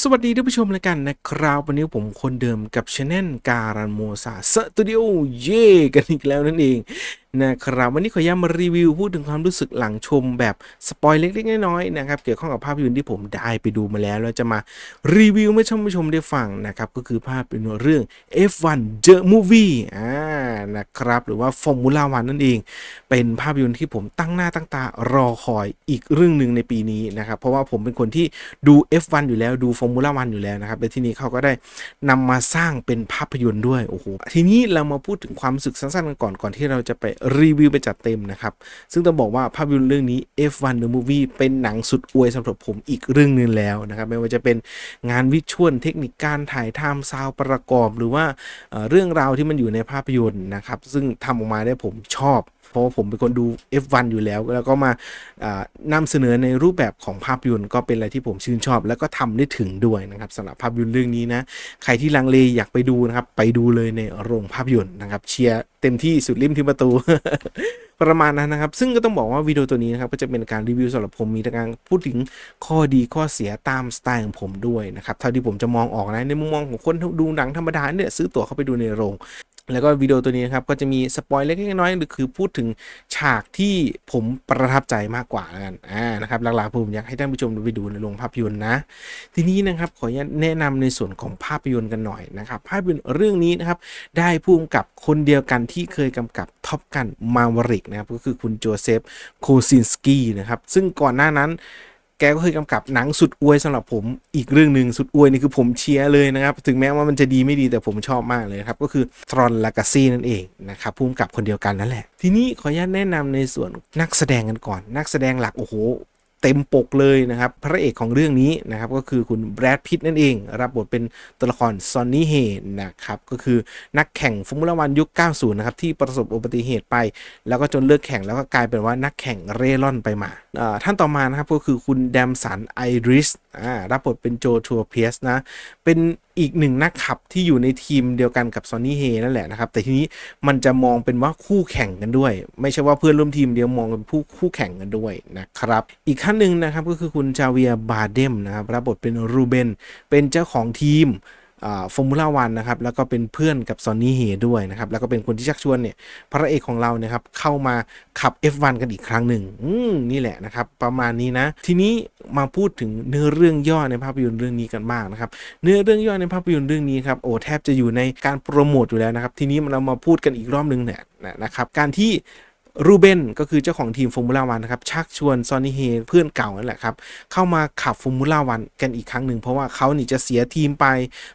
สวัสดีท่านผู้ชมเลยกันนะครับ วันนี้ผมคนเดิมกับช anel การันโมซาสตูดิโอเย่กันอีกแล้วนั่นเอง นะครับวันนี้ขอย้ำมารีวิวพูดถึงความรู้สึกหลังชมแบบสปอยเล็กๆน้อยๆนะครับเกี่ยวข้องกับภาพยนตร์ที่ผมได้ไปดูมาแล้วแล้วจะมารีวิวให้ท่านผู้ชมได้ฟังนะครับก็คือภาพเป็นเรื่อง F1 The Movie อ่านะครับหรือว่า Formula 1นั่นเอง เป็นภาพยนตร์ที่ผมตั้งหน้าตั้งตารอคอยอีกเรื่องหนึ่งในปีนี้นะครับเพราะว่าผมเป็นคนที่ดู F1 อยู่แล้วดู Formula 1อยู่แล้วนะครับและที่นี้เขาก็ได้นำมาสร้างเป็นภาพยนตร์ด้วยโอ้โหทีนี้เรามาพูดถึงความรู้สึกสั้นๆกันก่อนก่อนที่เราจะไปรีวิวไปจัดเต็มนะครับ ซึ่งต้องบอกว่าภาพยนตร์เรื่องนี้ F1 The Movie เป็นหนังสุดอวยสำหรับผมอีกเรื่องหนึงแล้วนะครับ ไม่ว่าจะเป็นงานวิชวลเทคนิคการถ่ายทำซาวด์ประกอบ หรือว่าเรื่องราวที่มันอยู่ในภาพยนตร์นะครับ ซึ่งทำออกมาได้ผมชอบเพราะว่าผมเป็นคนดู F1 อยู่แล้ว แล้วก็มาอ่านำเสนอในรูปแบบของภาพยนตร์ก็เป็นอะไรที่ผมชื่นชอบ แล้วก็ทำได้ถึงด้วยนะครับสำหรับภาพยนตร์เรื่องนี้นะ ใครที่ลังเลอยากไปดูนะครับ ไปดูเลยในโรงภาพยนตร์นะครับ เชียร์เต็มที่สุดริมที่ประตูประมาณนั้นนะครับ ซึ่งก็ต้องบอกว่าวิดีโอตัวนี้นะครับก็จะเป็นการรีวิวสำหรับผมมีการพูดถึงข้อดีข้อเสียตามสไตล์ของผมด้วยนะครับเท่าที่ผมจะมองออกนะในมุมมองของคนดูหนังธรรมดาเนี่ยซื้อตั๋วเข้าไปดูในโรง แล้วก็วิดีโอตัวนี้นะครับก็จะมีสปอยเล็กๆน้อยๆหรือคือพูดถึงฉากที่ผมประทับใจมากกว่าแล้วกันอ่านะครับหลักๆผมอยากให้ท่านผู้ชมไปดูในโรงภาพยนตร์นะ ทีนี้นะครับขออนุญาตแนะนำในส่วนของภาพยนตร์กันหน่อยนะครับภาพยนตร์เรื่องนี้นะครับได้ผู้กำกับคนเดียวกันที่เคยกำกับท็อปกันมาวริกนะครับก็คือคุณโจเซฟโคซินสกี้นะครับซึ่งก่อนหน้านั้น แกก็เคยกำกับหนังสุดอวยสำหรับผมอีกเรื่องหนึ่งสุดอวยนี่คือผมเชียร์เลยนะครับ ถึงแม้ว่ามันจะดีไม่ดีแต่ผมชอบมากเลยครับ ก็คือทรอนลากาซีนั่นเองนะครับพุ่มกับคนเดียวกันนั่นแหละ ทีนี้ขออนุญาตแนะนำในส่วนนักแสดงกันก่อน นักแสดงหลักโอ้โห เต็มปกเลยนะครับ พระเอกของเรื่องนี้นะครับก็คือคุณแบรดพิตนั่นเอง รับบทเป็นตัวละครซอนนี่เฮนนะครับก็คือนักแข่งฟอร์มูล่าวันยุค 90 นะครับที่ประสบอุบัติเหตุไป แล้วก็จนเลิกแข่งแล้วก็กลายเป็นว่านักแข่งเร่ร่อนไปมาท่านต่อมานะครับก็คือคุณแดมสันไอริสรับบทเป็นโจทัวเพียสนะเป็นอีกหนึ่งนักขับที่อยู่ในทีมเดียวกันกับซอนนี่เฮนั่นแหละนะครับ แต่ทีนี้มันจะมองเป็นว่าคู่แข่งกันด้วย ไม่ใช่ว่าเพื่อนร่วมทีมเดียวมองเป็นผู้คู่แข่งกันด้วยนะครับ อีกขั้นหนึ่งนะครับก็คือคุณจาเวียบาเดมนะครับรับบทเป็นรูเบนเป็นเจ้าของทีม ฟอร์มูล่าวันนะครับแล้วก็เป็นเพื่อนกับซอนนี่เฮด้วยนะครับแล้วก็เป็นคนที่ชักชวนเนี่ยพระเอกของเราเนี่ยครับเข้ามาขับ F1 กันอีกครั้งหนึ่งนี่แหละนะครับประมาณนี้นะทีนี้มาพูดถึงเนื้อเรื่องย่อในภาพยนตร์เรื่องนี้กันบ้างนะครับเนื้อเรื่องย่อในภาพยนตร์เรื่องนี้ครับโอ้แทบจะอยู่ในการโปรโมทอยู่แล้วนะครับทีนี้เรามาพูดกันอีกรอบหนึงเนี่ยนะครับการที่ รูเบนก็คือเจ้าของทีมฟอร์มูล่าวันนะครับ ชักชวนซอนนี่เฮเพื่อนเก่านั่นแหละครับ เข้ามาขับฟอร์มูล่าวันกันอีกครั้งหนึ่ง เพราะว่าเขานี่จะเสียทีมไป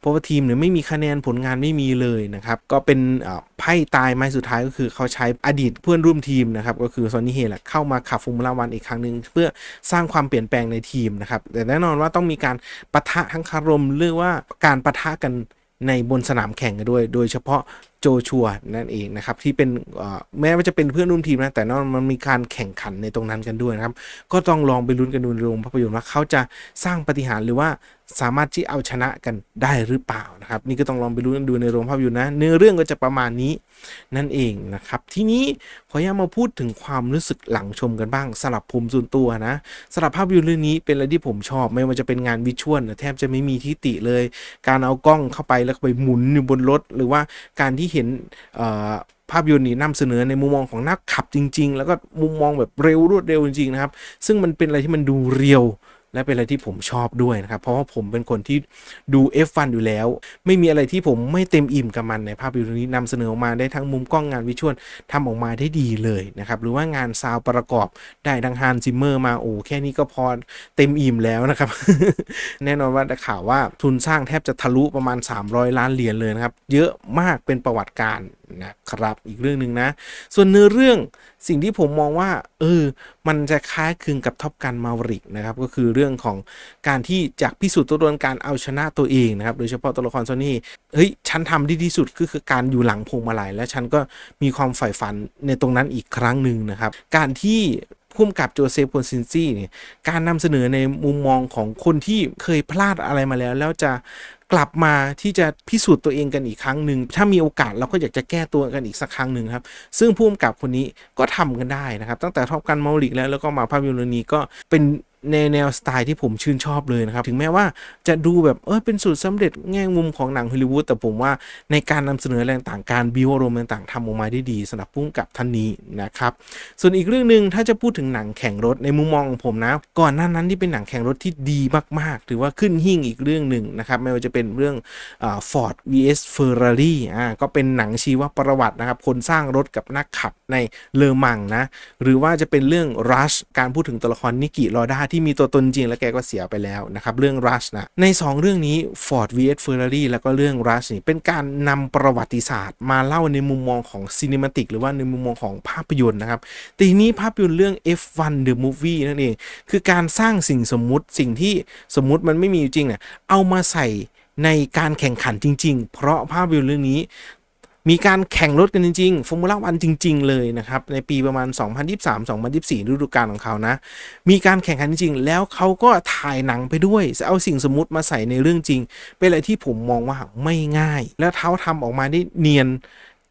เพราะว่าทีมเนี่ยไม่มีคะแนนผลงานไม่มีเลยนะครับ ก็เป็นไพ่ตายไม้สุดท้ายก็คือเขาใช้อดีตเพื่อนร่วมทีมนะครับ ก็คือซอนนี่เฮแหละเข้ามาขับฟอร์มูล่าวันอีกครั้งหนึ่งเพื่อสร้างความเปลี่ยนแปลงในทีมนะครับแต่แน่นอนว่าต้องมีการปะทะทั้งคารมเรียกว่าการปะทะกันในบนสนามแข่งกันด้วย โดยเฉพาะ โจชัวนั่นเองนะครับที่เป็นแม้ว่าจะเป็นเพื่อนร่วมทีมนะแต่น่นอกมันมีการแข่งขันในตรงนั้นกันด้วยนะครับ ก็ต้องลองไปลุ้นกันดูในโรงภาพยนตร์ว่าเขาจะสร้างปฏิหารหรือว่าสามารถที่เอาชนะกันได้หรือเปล่านะครับ นี่ก็ต้องลองไปลุ้ดูในโรงภาพยนตร์นะเนื้อเรื่องก็จะประมาณนี้นั่นเองนะครับ ทีนี้ขออนุญาตมาพูดถึงความรู้สึกหลังชมกันบ้างสลับผมส่วนตัวนะสลับภาพยนตร์เรื่องนี้เป็นอะไรที่ผมชอบ ไม่ว่าจะเป็นงานวิชวลแทบจะไม่มีที่ติเลย การเอากล้องเข้าไปแล้วไปหมุนอยู่บนรถ หรือว่าการที่เห็นภาพยนตร์นี้นำเสนอในมุมมองของนักขับจริง ๆ แล้วก็มุมมองแบบเร็วรวดเร็วจริงๆนะครับ ซึ่งมันเป็นอะไรที่มันดูเรียว และเป็นอะไรที่ผมชอบด้วยนะครับ เพราะว่าผมเป็นคนที่ดู F1 อยู่แล้ว ไม่มีอะไรที่ผมไม่เต็มอิ่มกับมันในภาพยนตร์นี้นำเสนอออกมาได้ทั้งมุมกล้องงานวิชวลทำออกมาได้ดีเลยนะครับ หรือว่างานซาวประกอบได้ดังฮานซิมเมอร์มาโอ้แค่นี้ก็พอเต็มอิ่มแล้วนะครับ แน่นอนว่าข่าวว่าทุนสร้างแทบจะทะลุประมาณ 300 ล้านเหรียญเลยนะครับ เยอะมากเป็นประวัติการนะครับอีกเรื่องหนึ่งนะ ส่วนเนื้อเรื่อง สิ่งที่ผมมองว่าเออมันจะคล้ายคลึงกับท็อปกันมาวริกนะครับก็คือเรื่องของการที่จากพิสูจน์ตัวตนการเอาชนะตัวเองนะครับโดยเฉพาะตัวละครโซนี่เฮ้ยฉันทำดีที่สุดก็คือการอยู่หลังพวงมาลัยและฉันก็มีความใฝ่ฝันในตรงนั้นอีกครั้งหนึ่งนะครับ การที่พุ่มกับโจเซฟโคซินซี่เนี่ยการนำเสนอในมุมมองของคนที่เคยพลาดอะไรมาแล้ว แล้วจะ กลับมาที่จะพิสูจน์ตัวเองกันอีกครั้งหนึ่งถ้ามีโอกาสเราก็อยากจะแก้ตัวกันอีกสักครั้งหนึ่งครับซึ่งผู้กำกับคนนี้ก็ทำกันได้นะครับ ตั้งแต่ท็อปกันมาลิกแล้วแล้วก็มาภาพยนตร์นี้ก็เป็น ในแนวสไตล์ที่ผมชื่นชอบเลยนะครับ ถึงแม้ว่าจะดูแบบเออเป็นสูตรสำเร็จแง่มุมของหนังฮอลลีวูดแต่ผมว่าในการนำเสนอแรงต่างการบิวอารมณ์ต่างๆทำออกมาได้ดีสำหรับพุ่งกับท่านนี้นะครับ ส่วนอีกเรื่องหนึ่งถ้าจะพูดถึงหนังแข่งรถในมุมมองของผมนะ ก่อนหน้านั้นที่เป็นหนังแข่งรถที่ดีมากๆ ถือว่าขึ้นหิ่งอีกเรื่องหนึ่งนะครับไม่ว่าจะเป็นเรื่องฟอร์ด vs Ferrari อ่าก็เป็นหนังชีวประวัตินะครับคนสร้างรถกับนักขับในเลอมังนะหรือว่าจะเป็นเรื่อง Rush การพูดถึงตัวละครนิกิรอด้าทที่มีตัวตนจริงแล้วแกก็เสียไปแล้วนะครับเรื่อง Rush นะใน 2 เรื่องนี้ Ford vs Ferrari แล้วก็เรื่อง Rush นี่เป็นการนำประวัติศาสตร์ มาเล่าในมุมมองของซีนิมาติกหรือว่าในมุมมองของภาพยนตร์นะครับแต่ทีนี้ภาพยนตร์เรื่อง F1 The Movie นั่นเอง คือการสร้างสิ่งสมมุติสิ่งที่สมมุติมันไม่มีอยู่จริงเนี่ยเอามาใส่ในการแข่งขันจริง ๆ เพราะภาพยนตร์เรื่องนี้ มีการแข่งรถกันจริงๆฟอร์มูล่าวันจริง ๆ เลยนะครับ ในปีประมาณ 2023-2024 ฤดูกาลของเขานะ มีการแข่งขันจริง ๆ แล้วเขาก็ถ่ายหนังไปด้วย จะเอาสิ่งสมมุติมาใส่ในเรื่องจริง เป็นอะไรที่ผมมองว่าไม่ง่าย แล้วเท้าทำออกมาได้เนียน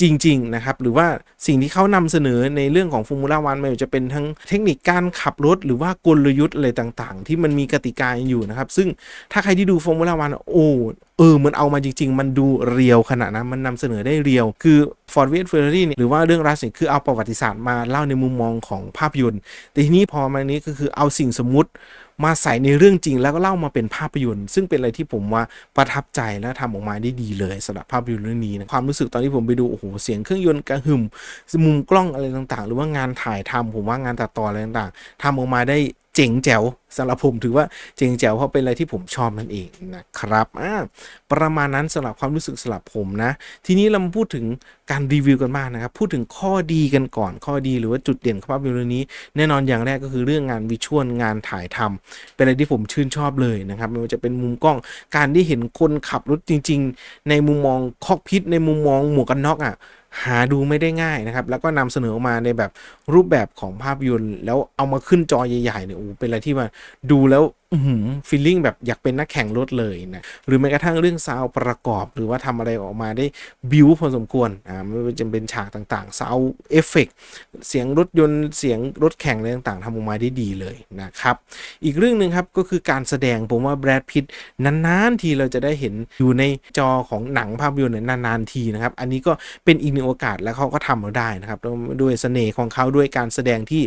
จริง ๆ นะครับ หรือว่าสิ่งที่เขานำเสนอในเรื่องของฟอร์มูล่าวันไม่ว่าจะเป็นทั้งเทคนิคการขับรถ หรือว่ากลยุทธ์อะไรต่างๆ ที่มันมีกติกาอยู่นะครับ ซึ่งถ้าใครที่ดูฟอร์มูล่าวันโอ้เออมันเอามาจริง ๆ มันดูเรียวขนาดนั้นมันนำเสนอได้เรียว คือ Ford v s Ferrari เนี่หรือว่าเรื่องรัสเนี่ยคือเอาประวัติศาสตร์มาเล่าในมุมมองของภาพยนตร์แต่ทีนี้พอมานี้ก็คือเอาสิ่งสมมุติ มาใส่ในเรื่องจริงแล้วก็เล่ามาเป็นภาพยนตร์ ซึ่งเป็นอะไรที่ผมว่าประทับใจและทำออกมาได้ดีเลยสำหรับภาพยนตร์เรื่องนี้นะความรู้สึกตอนที่ผมไปดูโอ้โหเสียงเครื่องยนต์กระหึ่มมุมกล้องอะไรต่างๆ หรือว่างานถ่ายทำผมว่างานตัดต่ออะไรต่างๆทำออกมาได้ เจ๋งแจ๋วสำหรับผมถือว่าเจ๋งแจ๋วเพราะเป็นอะไรที่ผมชอบนั่นเองนะครับอ่าประมาณนั้นสำหรับความรู้สึกสำหรับผมนะ ทีนี้เราพูดถึงการรีวิวกันบ้างนะครับ พูดถึงข้อดีกันก่อนข้อดีหรือว่าจุดเด่นของภาพยนตร์เรื่องนี้ แน่นอนอย่างแรกก็คือเรื่องงานวิชวลงานถ่ายทำเป็นอะไรที่ผมชื่นชอบเลยนะครับไม่ว่าจะเป็นมุมกล้องการที่เห็นคนขับรถจริง ๆ ในมุมมองคอกพิษในมุมมองหมวกกันน็อกอะหาดูไม่ได้ง่ายนะครับ แล้วก็นำเสนอออกมาในแบบรูปแบบของภาพยนตร์ แล้วเอามาขึ้นจอใหญ่ๆเนี่ยโอ้เป็นอะไรที่ว่าดูแล้ว ฟีลลิ่งแบบอยากเป็นนักแข่งรถเลยนะหรือแม้กระทั่งเรื่องซาวประกอบ หรือว่าทำอะไรออกมาได้บิวพอสมควรอ่าไม่ว่าจะเป็นฉากต่างๆซาวเอฟเฟกเสียงรถยนต์เสียงรถแข่งอะไรต่างๆทำออกมาได้ดีเลยนะครับ อีกเรื่องหนึ่งครับก็คือการแสดงผมว่าแบรดพิตนานๆทีเราจะได้เห็นอยู่ในจอของหนังภาพยนตร์นานๆทีนะครับ อันนี้ก็เป็นอีกหนึ่งโอกาสแล้วเขาก็ทำมาได้นะครับด้วยเสน่ห์ของเขาด้วยการแสดงที่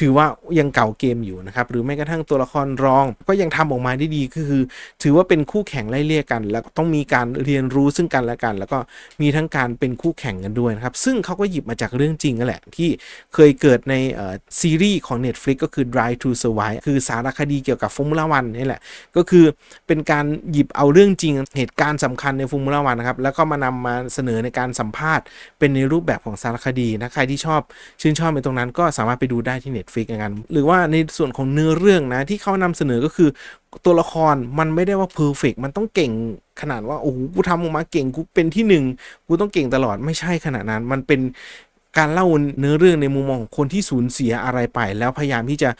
ถือว่ายังเก่าเกมอยู่นะครับหรือแม้กระทั่งตัวละครรองก็ยังทำออกมาได้ดีคือ ถือว่าเป็นคู่แข่งไล่เลี่ยกัน แล้วต้องมีการเรียนรู้ซึ่งกันและกัน แล้วก็มีทั้งการเป็นคู่แข่งกันด้วยนะครับ ซึ่งเขาก็หยิบมาจากเรื่องจริงนั่นแหละ ที่เคยเกิดในซีรีส์ของ Netflix ก็คือ Drive to Survive คือสารคดีเกี่ยวกับฟอร์มูล่าวันนี่แหละ ก็คือเป็นการหยิบเอาเรื่องจริงเหตุการณ์สำคัญในฟอร์มูล่าวันนะครับ แล้วก็มานำมาเสนอในการสัมภาษณ์ เป็นในรูปแบบของสารคดีนะใครที่ชอบชื่นชอบในตรงนั้นก็สามารถไปดูได้ที่ Netflix กันหรือว่าในส่วนของเนื้อเรื่องนะที่เขานำเสนอก็คือตัวละครมันไม่ได้ว่าเพอร์เฟกมันต้องเก่งขนาดว่า โอ้โหกูทำออกมาเก่งกูเป็นที่หนึ่งกูต้องเก่งตลอดไม่ใช่ขนาดนั้น มันเป็นการเล่าเนื้อเรื่องในมุมมองของคนที่สูญเสียอะไรไป แล้วพยายามที่จะ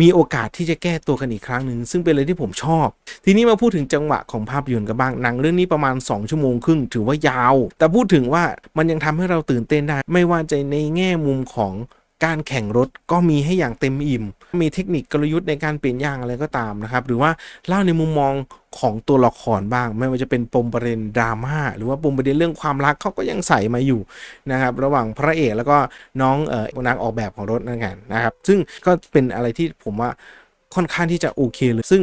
มีโอกาสที่จะแก้ตัวกันอีกครั้งหนึ่งซึ่งเป็นอะไรที่ผมชอบ ทีนี้มาพูดถึงจังหวะของภาพยนตร์กันบ้างหนังเรื่องนี้ประมาณ 2 ชั่วโมงครึ่งถือว่ายาว แต่พูดถึงว่ามันยังทำให้เราตื่นเต้นได้ ไม่ว่าจะในแง่มุมของ การแข่งรถก็มีให้อย่างเต็มอิ่ม มีเทคนิคกลยุทธ์ในการเปลี่ยนยางอะไรก็ตามนะครับ หรือว่าเล่าในมุมมองของตัวละครบ้าง ไม่ว่าจะเป็นปมประเด็นดราม่าหรือว่าปมประเด็นเรื่องความรักเขาก็ยังใส่มาอยู่นะครับ ระหว่างพระเอกแล้วก็น้องเอ่อนักออกแบบของรถนั่นเองนะครับ ซึ่งก็เป็นอะไรที่ผมว่าค่อนข้างที่จะโอเคเลยซึ่ง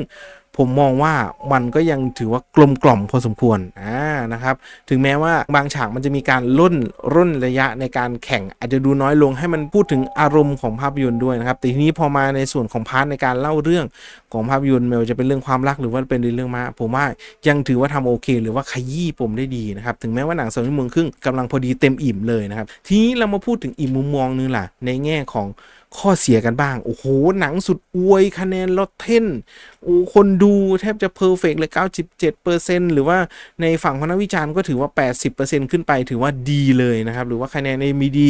ผมมองว่ามันก็ยังถือว่ากลมกล่อมพอสมควร อ่า นะครับ ถึงแม้ว่าบางฉากมันจะมีการล่นร่นระยะในการแข่งอาจจะดูน้อยลงให้มันพูดถึงอารมณ์ของภาพยนตร์ด้วยนะครับแต่ทีนี้พอมาในส่วนของพาร์ทในการเล่าเรื่องของภาพยนตร์ไม่ว่าจะเป็นเรื่องความรักหรือว่าเป็นเรื่องมาผมว่ายังถือว่าทำโอเค หรือว่าขยี้ผมได้ดีนะครับถึงแม้ว่าหนังสองชั่วโมงครึ่งกำลังพอดีเต็มอิ่มเลยนะครับทีนี้เรามาพูดถึงอีกมุมมองนึงล่ะในแง่ของ ข้อเสียกันบ้าง โอ้โห หนังสุดอวยคะแนนลดเท่นโอ้คนดูแทบจะเพอร์เฟกเลย 97%หรือว่าในฝั่งของนักวิจารณ์ก็ถือว่า 80%ขึ้นไปถือว่าดีเลยนะครับ หรือว่าคะแนนในมีดี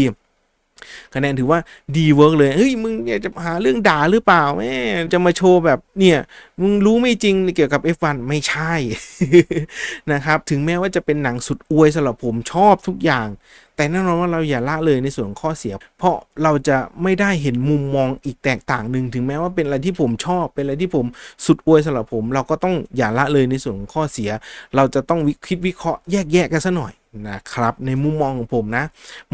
คะแนนถือว่าดีเวิร์กเลย เฮ้ย มึงอยากจะหาเรื่องด่าหรือเปล่าแม่จะมาโชว์แบบเนี่ย มึงรู้ไม่จริงเกี่ยวกับ F1 ไม่ใช่นะครับ ถึงแม้ว่าจะเป็นหนังสุดอวยสำหรับผมชอบทุกอย่าง แต่แน่นอนว่าเราอย่าละเลยในส่วนของข้อเสีย เพราะเราจะไม่ได้เห็นมุมมองอีกแตกต่างหนึ่งถึงแม้ว่าเป็นอะไรที่ผมชอบ เป็นอะไรที่ผมสุดอวยสำหรับผม เราก็ต้องอย่าละเลยในส่วนของข้อเสีย เราจะต้องวิคิดวิเคราะห์แยกแยะกันซะหน่อยนะครับในมุมมองของผมนะ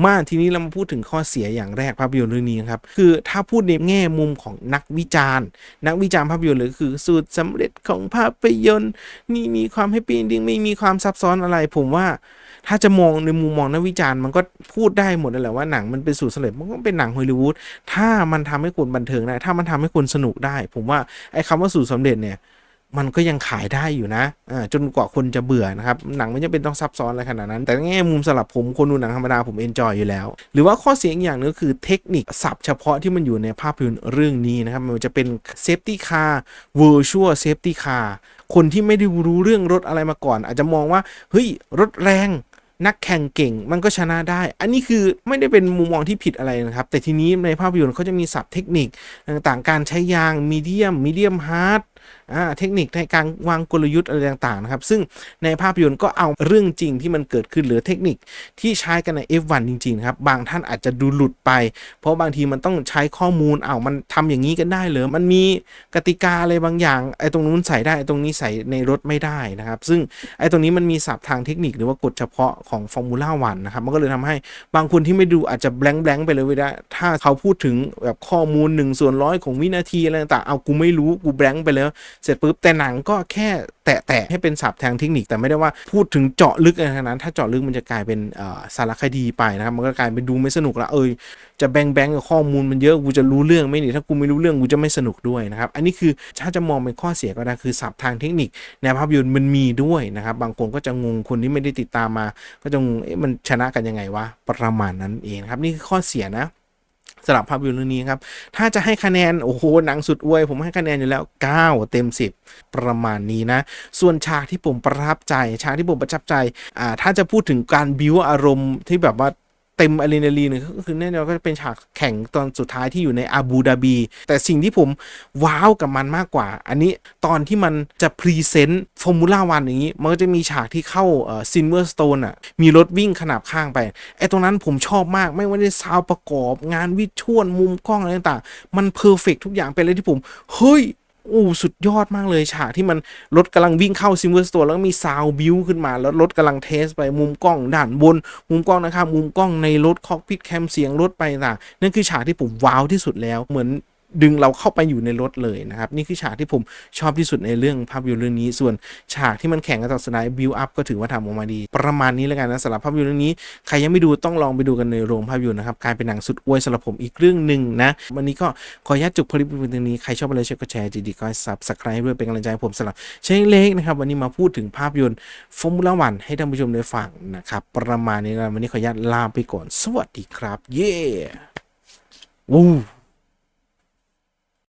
มาทีนี้เรามาพูดถึงข้อเสียอย่างแรกภาพยนตร์เรื่องนี้ครับ คือถ้าพูดในแง่มุมของนักวิจารณ์ นักวิจารณ์ภาพยนตร์เลยคือสูตรสำเร็จของภาพยนตร์นี่มีความแฮปปี้ดิ้งไม่มีความซับซ้อนอะไรผมว่า ถ้าจะมองในมุมมองนักวิจารณ์มันก็พูดได้หมดนั่นแหละว่าหนังมันเป็นสูตรสำเร็จมันก็เป็นหนังฮอลลีวูดถ้ามันทำให้คนบันเทิงได้ ถ้ามันทำให้คนสนุกได้ ผมว่าไอ้คำว่าสูตรสำเร็จเนี่ยมันก็ยังขายได้อยู่นะจนกว่าคนจะเบื่อนะครับ หนังไม่จำเป็นต้องซับซ้อนอะไรขนาดนั้น แต่แง่มุมสำหรับผมคนดูหนังธรรมดาผมเอนจอยอยู่แล้ว หรือว่าข้อเสียอีกอย่างหนึงก็คือเทคนิคศัพท์เฉพาะที่มันอยู่ในภาพยนตร์เรื่องนี้นะครับ มันจะเป็นเซฟตี้คาร์ virtual safety car คนที่ไม่ได้รู้เรื่องรถอะไรมาก่อน อาจจะมองว่าเฮ้ยรถแรง นักแข่งเก่งมันก็ชนะได้ อันนี้คือไม่ได้เป็นมุมมองที่ผิดอะไรนะครับ แต่ทีนี้ในภาพยนตร์เขาจะมีศัพท์เทคนิคต่างๆ การใช้ยางมีเดียมมีเดียมฮาร์ด เทคนิคในการวางกลยุทธ์อะไรต่างๆนะครับ ซึ่งในภาพยนตร์ก็เอาเรื่องจริงที่มันเกิดขึ้นหรือเทคนิคที่ใช้กันใน F1 จริงๆครับ บางท่านอาจจะดูหลุดไป เพราะบางทีมันต้องใช้ข้อมูลเอามันทำอย่างนี้กันได้หรือมันมีกติกาอะไรบางอย่างไอ้ตรงนู้นใส่ได้ไอ้ตรงนี้ใส่ในรถไม่ได้นะครับ ซึ่งไอ้ตรงนี้มันมีศัพท์ทางเทคนิคหรือว่ากฎเฉพาะของฟอร์มูล่าวันนะครับมันก็เลยทำให้บางคนที่ไม่ดูอาจจะแบงค์แบงค์ไปเลยไม่ได้ถ้าเขาพูดถึงแบบข้อมูล1ส่วนร้อยของวินาทีอะไรต่างๆเอากูไม่รู้กูแบงค์ไปแล้วเสร็จปุ๊บแต่หนังก็แค่แตะๆให้เป็นศัพท์ทางเทคนิคแต่ไม่ได้ว่าพูดถึงเจาะลึกอะไรทั้งนั้น ถ้าเจาะลึกมันจะกลายเป็นสารคดีไปนะครับ มันก็กลายเป็นดูไม่สนุกละเอยจะแบงแบงกับข้อมูลมันเยอะกูจะรู้เรื่องไหมนี่ถ้ากูไม่รู้เรื่องกูจะไม่สนุกด้วยนะครับ อันนี้คือถ้าจะมองเป็นข้อเสียก็ได้คือศัพท์ทางเทคนิคในภาพยนตร์มันมีด้วยนะครับ บางคนก็จะงงคนที่ไม่ได้ติดตามมา ก็จะงงเอ๊ะมันชนะกันยังไงวะประมาณนั้นเองครับนี่คือข้อเสียนะ สำหรับภาพยนตร์เรื่องนี้ครับ ถ้าจะให้คะแนน โอ้โห หนังสุดอวย ผมให้คะแนนอยู่แล้ว 9 เต็ม 10 ประมาณนี้นะ ส่วนฉากที่ผมประทับใจ ฉากที่ผมประทับใจ อ่า ถ้าจะพูดถึงการบิวอารมณ์ที่แบบว่า เต็มอะดรีนาลีนก็คือแน่นอนก็จะเป็นฉากแข่งตอนสุดท้ายที่อยู่ในอาบูดาบี แต่สิ่งที่ผมว้าวกับมันมากกว่า อันนี้ตอนที่มันจะพรีเซนต์ฟอร์มูล่าวันอย่างนี้ มันก็จะมีฉากที่เข้าซินเวอร์สโตนอะมีรถวิ่งขนาบข้างไปไอ้ตรงนั้นผมชอบมากไม่ว่าจะซาวประกอบ งานวิชวลมุมกล้องอะไรต่างๆ มันเพอร์เฟกทุกอย่างเป็นอะไรที่ผม เฮ้ย อ้สุดยอดมากเลยฉากที่มันรถกำลังวิ่งเข้าซิมเวอร์สโตนแล้วมีซาวบิวขึ้นมา แล้วรถกำลังเทสไปมุมกล้องด้านบน มุมกล้องนะครับ มุมกล้องในรถคอกพิทแคมเสียงรถไปต่างนั่นคือฉากที่ผมว้าวที่สุดแล้วเหมือน ดึงเราเข้าไปอยู่ในรถเลยนะครับ นี่คือฉากที่ผมชอบที่สุดในเรื่องภาพยนตร์เรื่องนี้ ส่วนฉากที่มันแข่งกันต่อสไนด์บิวอัพก็ถือว่าทำออกมาดี ประมาณนี้แล้วกันนะสำหรับภาพยนตร์เรื่องนี้ใครยังไม่ดูต้องลองไปดูกันในโรงภาพยนตร์นะครับกลายเป็นหนังสุดอวยสำหรับผมอีกเรื่องหนึ่งนะวันนี้ก็ขออนุญาตจบคลิปเพียงเท่านี้ใครชอบอะไรช่วยกดแชร์จีดีก็ซับสไครต์ด้วยเป็นกำลังใจผมสำหรับเชงเล็กนะครับวันนี้มาพูดถึงภาพยนตร์ฟอร์มูล่าวันให้ท่านผู้ชมได้ฟังนะครับประมาณนี้นะวันนี้ขออนุญาตลาไปก่อนสวัสดีครับ เย้วู้